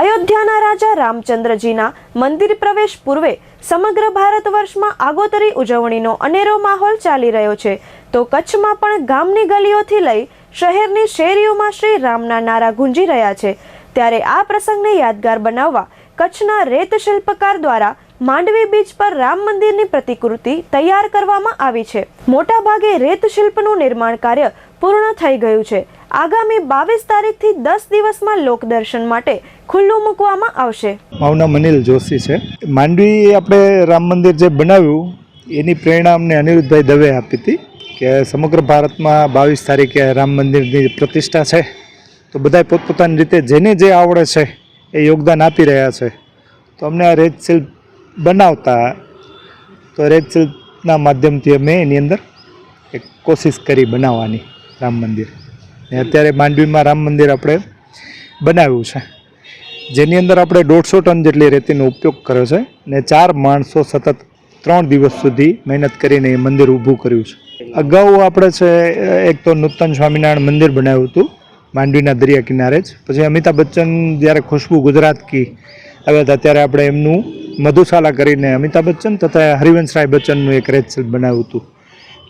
અયોધ્યાના રાજા રામચંદ્રજીના મંદિર પ્રવેશ પૂર્વે સમગ્ર ભારત વર્ષમાં આગોતરી ઉજવણીનો અનેરો માહોલ ચાલી રહ્યો છે. તો કચ્છમાં પણ ગામની ગલીઓથી લઈ શહેરની શેરીઓમાં શ્રી રામના નારા ગુંજી રહ્યા છે. ત્યારે આ પ્રસંગને યાદગાર બનાવવા કચ્છના રેત શિલ્પકાર દ્વારા માંડવી બીચ પર રામ મંદિરની પ્રતિકૃતિ તૈયાર કરવામાં આવી છે. મોટાભાગે રેત શિલ્પનું નિર્માણ કાર્ય પૂર્ણ થઈ ગયું છે. આગામી બાવીસ તારીખથી દસ દિવસમાં લોકદર્શન માટે ખુલ્લું મૂકવામાં આવશે. મારું નામ જોશી છે. માંડવી આપણે રામ મંદિર જે બનાવ્યું, એની પ્રેરણા અમને અનિરુદ્ધભાઈ દવે આપી હતી કે સમગ્ર ભારતમાં બાવીસ તારીખે રામ મંદિરની પ્રતિષ્ઠા છે. તો બધાય પોતપોતાની રીતે જેને જે આવડે છે, એ યોગદાન આપી રહ્યા છે. તો અમને આ રેત શિલ્પ બનાવતા, તો રેત શિલ્પના માધ્યમથી અમે એની અંદર એક કોશિશ કરી બનાવવાની રામ મંદિર. ને અત્યારે માંડવીમાં રામ મંદિર આપણે બનાવ્યું છે. જેની અંદર આપણે દોઢસો ટન જેટલી રેતીનો ઉપયોગ કર્યો છે ને ચાર માણસો સતત ત્રણ દિવસ સુધી મહેનત કરીને એ મંદિર ઊભું કર્યું છે. અગાઉ આપણે છે, એક તો નૂતન સ્વામિનારાયણ મંદિર બનાવ્યું હતું, માંડવીના દરિયા કિનારે જ. પછી અમિતાભ બચ્ચન જ્યારે ખુશ્બુ ગુજરાત કી આવ્યા હતા, ત્યારે આપણે એમનું મધુશાલા કરીને અમિતાભ બચ્ચન તથા હરિવંશરાય બચ્ચનનું એક રેત બનાવ્યું હતું.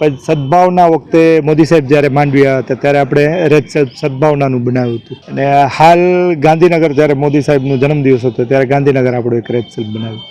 પછી સદભાવના વખતે મોદી સાહેબ જ્યારે માંડવી આવ્યા હતા, ત્યારે આપણે રેજ સદભાવનાનું બનાવ્યું હતું. અને હાલ ગાંધીનગર જ્યારે મોદી સાહેબનો જન્મદિવસ હતો, ત્યારે ગાંધીનગર આપણું એક રેજ શિલ્પ બનાવ્યું.